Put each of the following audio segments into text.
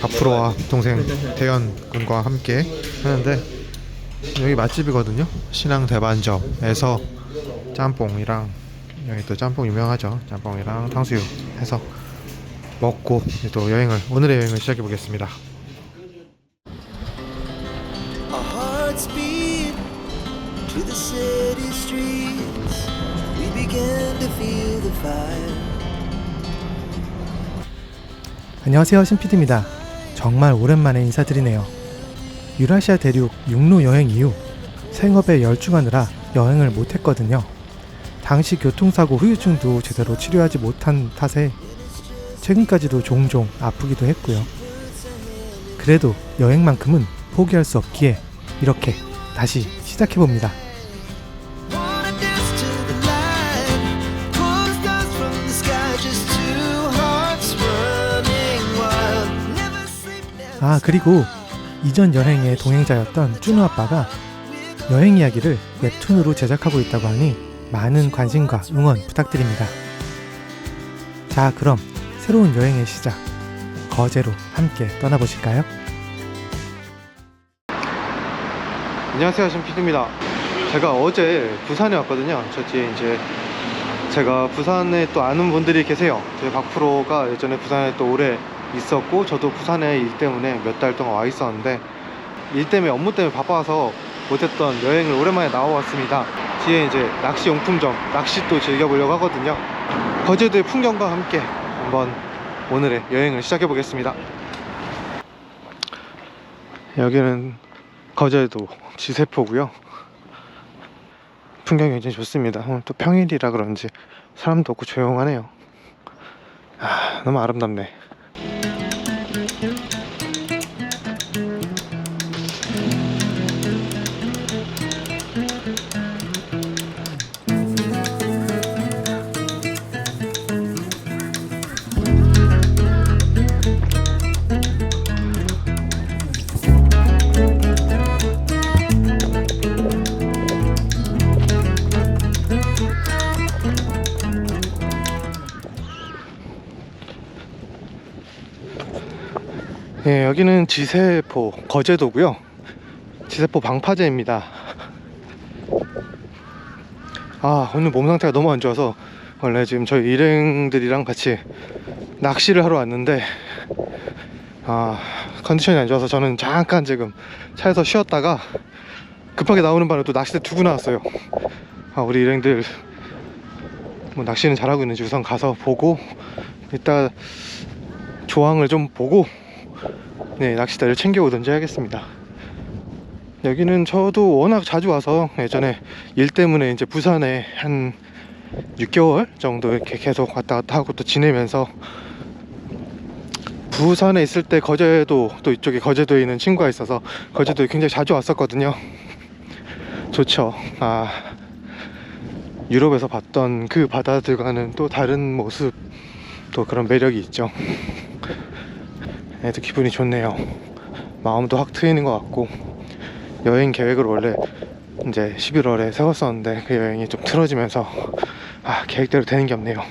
박프로와 동생 대현 군과 함께 하는데 여기 맛집이거든요. 신앙 대반점에서 짬뽕이랑 여기 또 짬뽕 유명하죠. 짬뽕이랑 탕수육 해서 먹고 또 여행을 오늘의 여행을 시작해 보겠습니다. 안녕하세요 신PD입니다. 정말 오랜만에 인사드리네요. 유라시아 대륙 육로 여행 이후 생업에 열중하느라 여행을 못했거든요. 당시 교통사고 후유증도 제대로 치료하지 못한 탓에 최근까지도 종종 아프기도 했고요. 그래도 여행만큼은 포기할 수 없기에 이렇게 다시 시작해봅니다 아 그리고 이전 여행의 동행자였던 쭈누 아빠가 여행 이야기를 웹툰으로 제작하고 있다고 하니 많은 관심과 응원 부탁드립니다. 자 그럼 새로운 여행의 시작 거제로 함께 떠나보실까요? 안녕하세요 신PD입니다 제가 어제 부산에 왔거든요 저 뒤에 이제 제가 부산에 또 아는 분들이 계세요 저희 박프로가 예전에 부산에 또 오래 있었고 저도 부산에 일 때문에 몇 달 동안 와 있었는데 일 때문에 업무 때문에 바빠서 못했던 여행을 오랜만에 나와왔습니다 뒤에 이제 낚시 용품점 낚시 또 즐겨보려고 하거든요 거제도의 풍경과 함께 한번 오늘의 여행을 시작해 보겠습니다 여기는 거제도 지세포고요. 풍경이 굉장히 좋습니다. 오늘 또 평일이라 그런지 사람도 없고 조용하네요. 아, 너무 아름답네. 예, 여기는 지세포 거제도고요. 지세포 방파제입니다. 아, 오늘 몸 상태가 너무 안 좋아서 원래 지금 저희 일행들이랑 같이 낚시를 하러 왔는데 아, 컨디션이 안 좋아서 저는 잠깐 지금 차에서 쉬었다가 급하게 나오는 바람에 또 낚싯대 두고 나왔어요. 아, 우리 일행들 뭐 낚시는 잘하고 있는지 우선 가서 보고 이따 조항을 좀 보고 네, 낚싯대를 챙겨오든지 하겠습니다. 여기는 저도 워낙 자주 와서 예전에 일 때문에 이제 부산에 한 6개월 정도 이렇게 계속 왔다 갔다 하고 또 지내면서 부산에 있을 때 거제도 또 이쪽에 거제도에 있는 친구가 있어서 거제도에 굉장히 자주 왔었거든요. 좋죠. 아 유럽에서 봤던 그 바다들과는 또 다른 모습 또 그런 매력이 있죠. 애도 기분이 좋네요. 마음도 확 트이는 것 같고 여행 계획을 원래 이제 11월에 세웠었는데 그 여행이 좀 틀어지면서 아 계획대로 되는 게 없네요.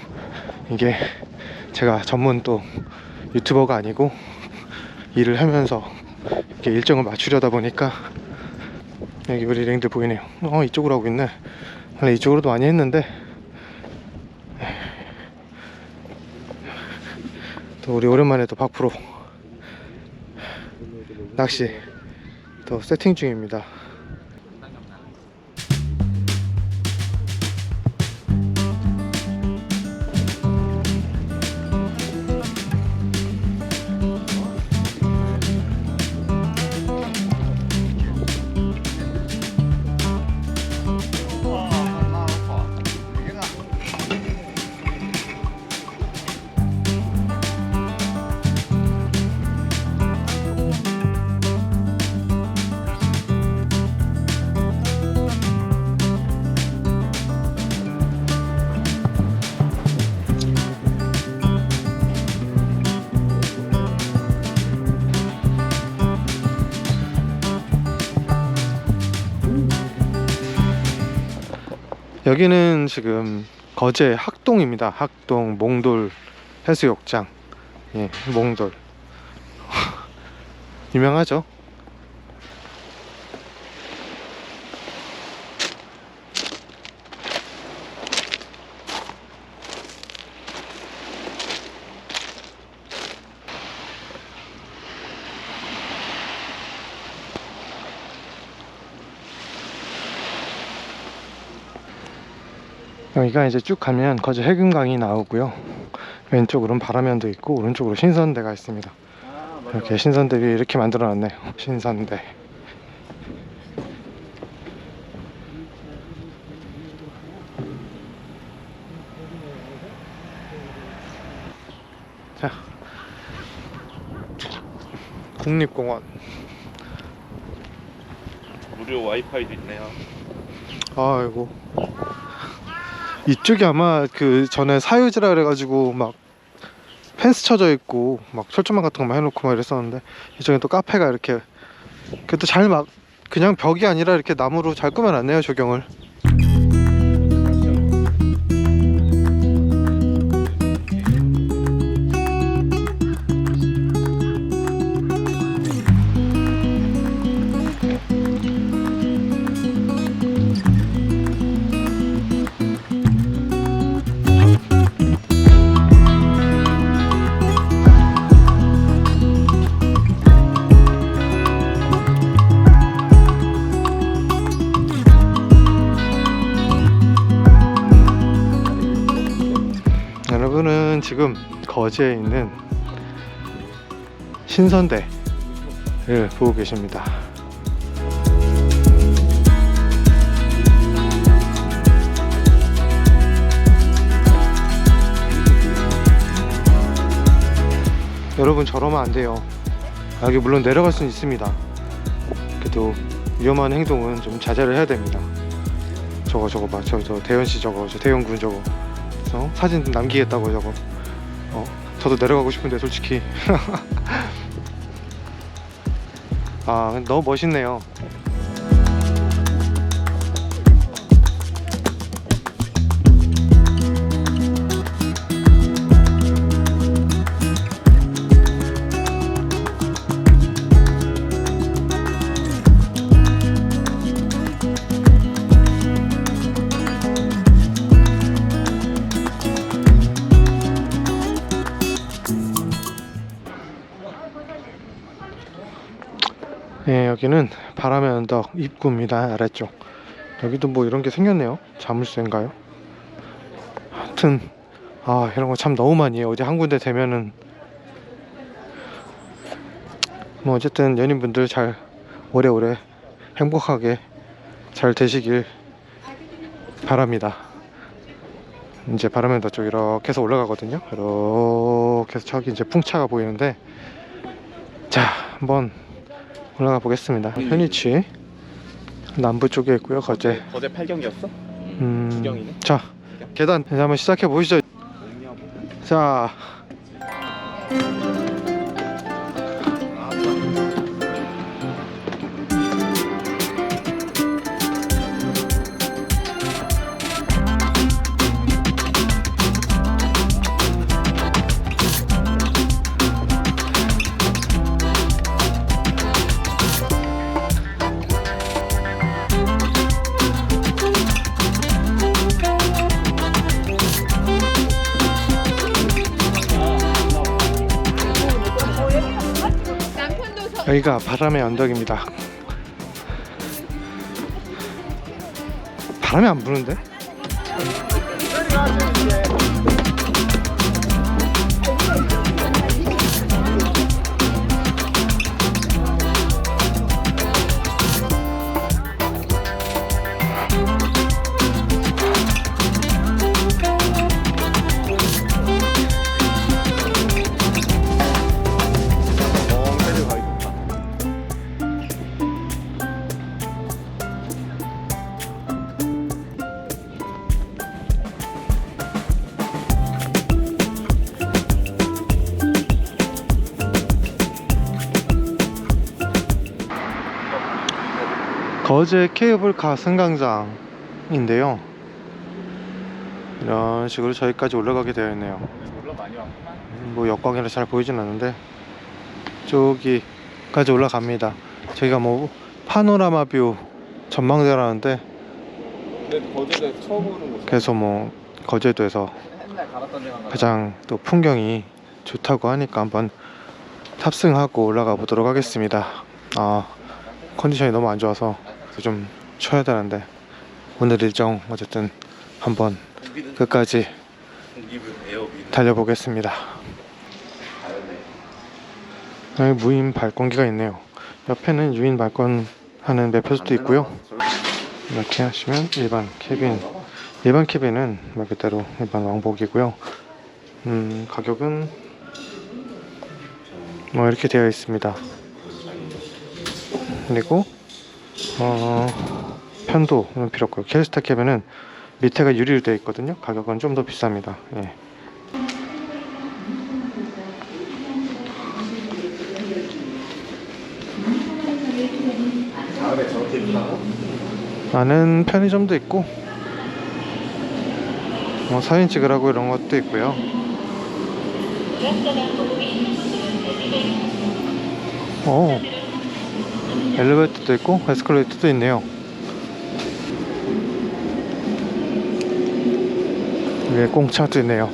이게 제가 전문 또 유튜버가 아니고 일을 하면서 이렇게 일정을 맞추려다 보니까 여기 우리 일행들 보이네요. 어 이쪽으로 하고 있네. 원래 이쪽으로도 많이 했는데 또 우리 오랜만에 또 박프로 낚시 또 세팅 중입니다. 여기는 지금 거제 학동입니다. 학동 몽돌 해수욕장. 예, 몽돌. 유명하죠? 여기가 이제 쭉 가면 거제 해금강이 나오고요. 왼쪽으로는 바라면도 있고 오른쪽으로 신선대가 있습니다. 이렇게 신선대 위에 이렇게 만들어 놨네요. 신선대. 자, 국립공원. 무료 와이파이도 있네요. 아이고. 이쪽이 아마 그 전에 사유지라 그래가지고 막 펜스 쳐져 있고 막 철조망 같은 거만 해놓고 막 이랬었는데 이쪽엔 또 카페가 이렇게 그래도 잘 막 그냥 벽이 아니라 이렇게 나무로 잘 꾸며놨네요 조경을 지금 거제에 있는 신선대를 보고 계십니다. 여러분 저러면 안 돼요. 여기 물론 내려갈 수는 있습니다. 그래도 위험한 행동은 좀 자제를 해야 됩니다. 저거 저거 봐, 저 저 대현 씨 저거, 저 대현 군 저거. 어? 사진 남기겠다고 저거 어? 저도 내려가고 싶은데 솔직히 아 너무 멋있네요 여기는 바람의 언덕 입구입니다 아래쪽. 여기도 뭐 이런 게 생겼네요. 자물쇠인가요? 하여튼 아 이런 거 참 너무 많이 해요. 어디 한 군데 되면은. 뭐 어쨌든 연인분들 잘 오래오래 행복하게 잘 되시길 바랍니다. 이제 바람의 언덕 쪽 이렇게 해서 올라가거든요. 이렇게 해서 저기 이제 풍차가 보이는데 자 한번 올라가 보겠습니다. 현이치. 남부 쪽에 있고요 거제. 거제 8경이었어? 음, 구경이네. 자 계단. 이제 한번 시작해 보시죠. 자 여기가 바람의 언덕입니다 바람이 안 부는데? 거제 케이블카 승강장인데요 이런 식으로 저기까지 올라가게 되어 있네요. 뭐 역광이라 잘 보이진 않는데 저기 10층까지 올라갑니다. 저희가 뭐 파노라마 뷰 전망대라는데. 그래서 뭐 거제도에서. 가장 또 풍경이 좋다고 하니까 한번 탑승하고 올라가 보도록 하겠습니다. 아 컨디션이 너무 안 좋아서 좀 쉬어야 되는데 오늘 일정 어쨌든 한번 끝까지 달려보겠습니다. 여기 무인 발권기가 있네요. 옆에는 유인 발권 하는 매표소도 있고요. 이렇게 하시면 일반 캐빈 일반 캐빈은 말 그대로 일반 왕복이고요. 음, 가격은 뭐 이렇게 되어 있습니다. 그리고 어, 편도는 필요 없고요. 캘스타 캐빈은 밑에가 유리로 되어 있거든요. 가격은 좀 더 비쌉니다. 예. 많은 편의점도 있고 뭐 사진 찍으라고 이런 것도 있고요. 오, 엘리베이터도 있고 에스컬레이터도 있네요. 위에 공차도 있네요.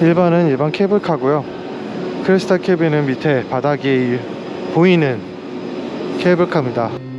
일반은 일반 케이블카고요. 크리스탈 캐비는 밑에 바닥이 보이는 케이블카입니다.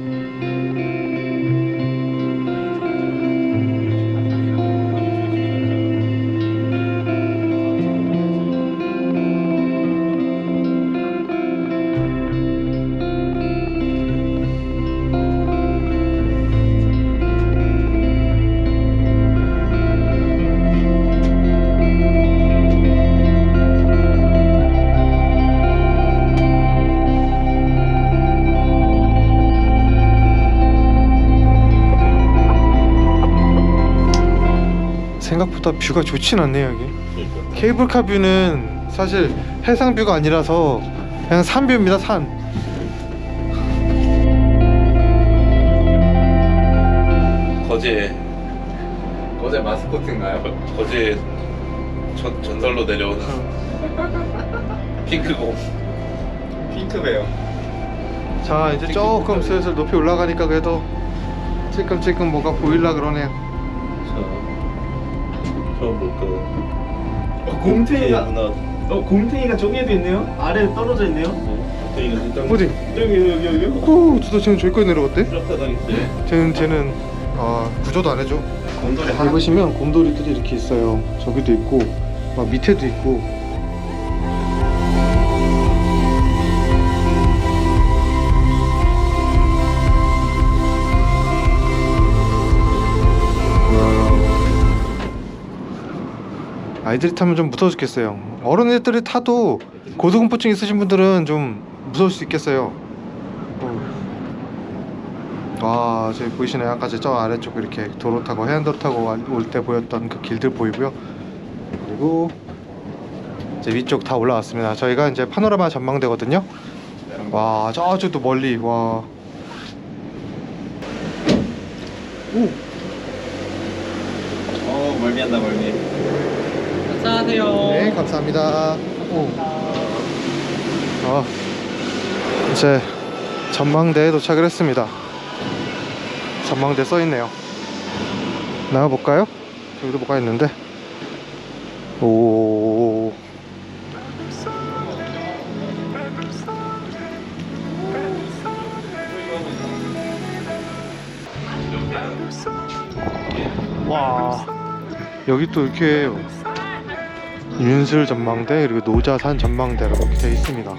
뷰가 좋진 않네요 여기. 케이블카 뷰는 사실 해상 뷰가 아니라서 그냥 산 뷰입니다 산. 거제 거제 마스코트인가요? 거제 전, 전설로 내려오는 핑크공 핑크베어 자 이제 조금 슬슬 높이 올라가니까 그래도 찔끔찔끔 뭐가 보일라 그러네요. 처음 볼거 어, 곰탱이가 누나 어 곰탱이가 저기에도 있네요. 아래에 떨어져 있네요. 곰탱이가 일단 어디? 여기 여기 여기. 오, 저도 쟤는 저기까지 내려갔대? 트럭타 당했어요 쟤는 쟤는 아 구조도 안 해줘. 곰돌이 잘 보시면 곰돌이들이 이렇게 있어요. 저기도 있고 막 밑에도 있고. 아이들이 타면 좀 무서워 죽겠어요. 어른애들이 타도 고소공포증 있으신 분들은 좀 무서울 수 있겠어요. 어. 와 저기 보이시나요? 아까 저 아래쪽 이렇게 도로 타고 해안도로 타고 올 때 보였던 그 길들 보이고요 그리고 이제 위쪽 다 올라왔습니다 저희가 이제 파노라마 전망대거든요 와 저쪽도 멀리 와 오! 어 멀미 한다 멀미. 네 감사합니다. 오. 아, 이제 전망대에 도착을 했습니다. 전망대 써 있네요. 나가 볼까요? 저기도 뭐가 있는데? 오. 와 여기 또 이렇게 윤슬 전망대 그리고 노자산 전망대라고 되어 있습니다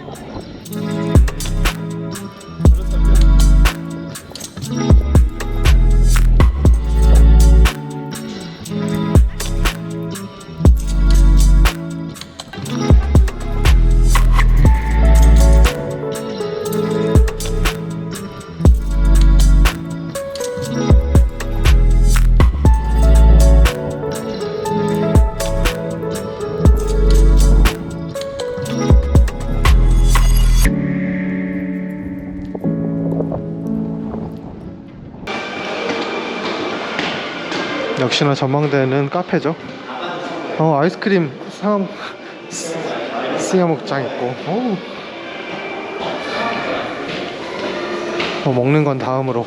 역시나 전망대는 카페죠. 어 아이스크림 사 승야목장 있고. 어우. 뭐 먹는 건 다음으로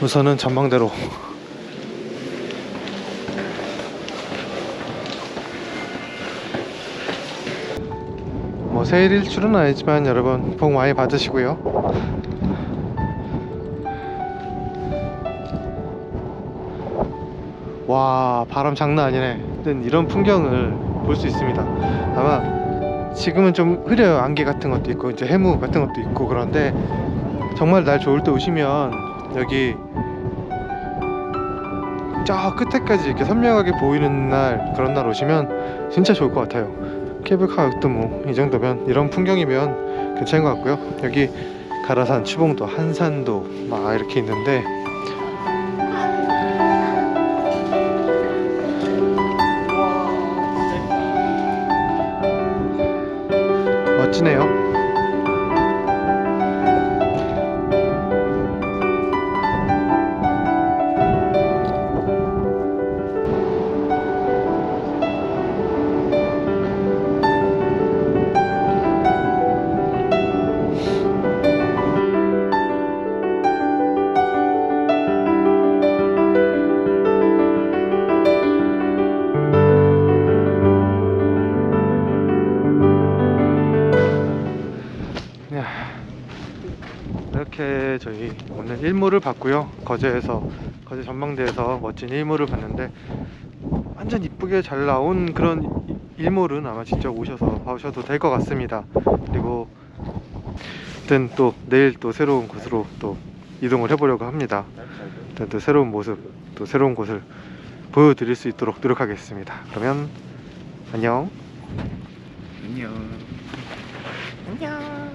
우선은 전망대로 뭐 세일 일출은 아니지만 여러분 복 많이 받으시고요 와 바람 장난 아니네. 이런 풍경을 볼 수 있습니다. 아마 지금은 좀 흐려요 안개 같은 것도 있고 이제 해무 같은 것도 있고 그런데 정말 날 좋을 때 오시면 여기 저 끝에까지 이렇게 선명하게 보이는 날 그런 날 오시면 진짜 좋을 것 같아요. 케이블카 역도 뭐 이 정도면 이런 풍경이면 괜찮은 것 같고요. 여기 가라산, 추봉도, 한산도 막 이렇게 있는데 멋지네요 이렇게 저희 오늘 일몰을 봤고요. 거제에서 거제 전망대에서 멋진 일몰을 봤는데 완전 이쁘게 잘 나온 그런 이- 일몰은 아마 직접 오셔서 봐주셔도 될 것 같습니다. 그리고 아무튼 또 내일 또 새로운 곳으로 또 이동을 해보려고 합니다. 아무튼 또 새로운 모습, 또 새로운 곳을 보여드릴 수 있도록 노력하겠습니다. 그러면 안녕. 안녕. 안녕.